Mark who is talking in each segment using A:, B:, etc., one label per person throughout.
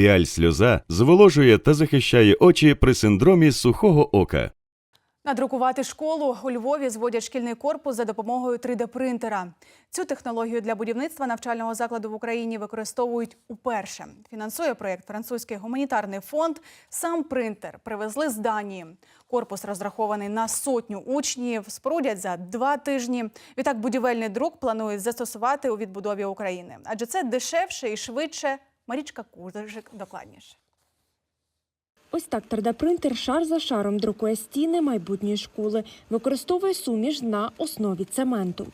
A: Піаль сльоза зволожує та захищає очі при синдромі сухого ока.
B: Надрукувати школу у Львові зводять шкільний корпус за допомогою 3D-принтера. Цю технологію для будівництва навчального закладу в Україні використовують уперше. Фінансує проєкт французький гуманітарний фонд. Сам принтер привезли з Данії. Корпус розрахований на сотню учнів. Спорудять за два тижні. Відтак будівельний друк планують застосувати у відбудові України, адже це дешевше і швидше. Марічка Кузержик докладніше.
C: Ось так 3D-принтер шар за шаром друкує стіни майбутньої школи, використовує суміш на основі цементу.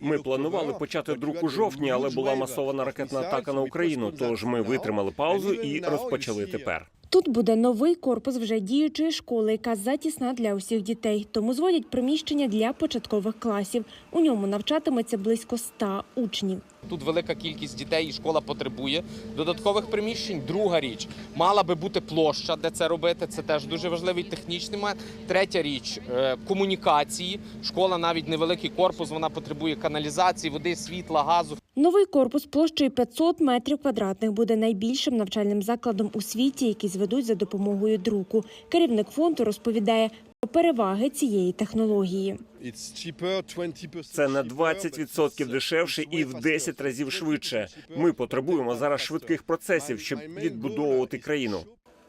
D: Ми планували почати друк у жовтні, але була масована ракетна атака на Україну. Тож ми витримали паузу і розпочали тепер.
C: Тут буде новий корпус вже діючої школи, яка затісна для усіх дітей. Тому зводять приміщення для початкових класів. У ньому навчатиметься близько 100 учнів.
E: Тут велика кількість дітей, і школа потребує додаткових приміщень. Друга річ мала би бути площа, де це робити. Це теж дуже важливий технічний момент. Третя річ е, комунікації. Школа навіть невеликий корпус, вона потребує каналізації, води, світла, газу.
C: Новий корпус площею 500 метрів квадратних буде найбільшим навчальним закладом у світі, який зведуть за допомогою друку. Керівник фонду розповідає про переваги цієї технології.
D: Це на 20% дешевше і в 10 разів швидше. Ми потребуємо зараз швидких процесів, щоб відбудовувати країну.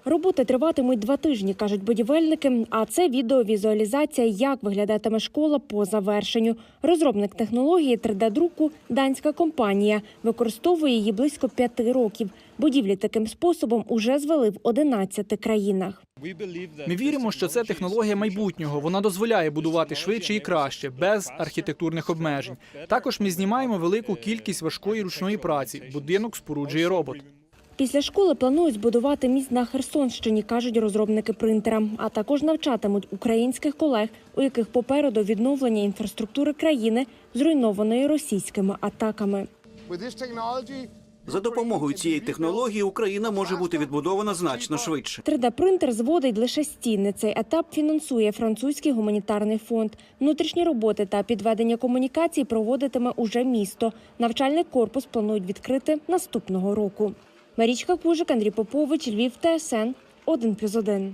C: Роботи триватимуть два тижні, кажуть будівельники. А це відеовізуалізація, як виглядатиме школа по завершенню. Розробник технології 3D-друку данська компанія використовує її близько п'яти років. Будівлі таким способом уже звели в 11 країнах.
F: Ми віримо, що це технологія майбутнього. Вона дозволяє будувати швидше і краще, без архітектурних обмежень. Також ми знімаємо велику кількість важкої ручної праці. Будинок споруджує робот.
C: Після школи планують збудувати міст на Херсонщині, кажуть розробники принтера. А також навчатимуть українських колег, у яких попереду відновлення інфраструктури країни, зруйнованої російськими атаками.
G: За допомогою цієї технології Україна може бути відбудована значно швидше.
C: 3D-принтер зводить лише стіни. Цей етап фінансує французький гуманітарний фонд. Внутрішні роботи та підведення комунікацій проводитиме уже місто. Навчальний корпус планують відкрити наступного року. Марічка Кужик, Андрій Попович, Львів, ТСН 1+,1.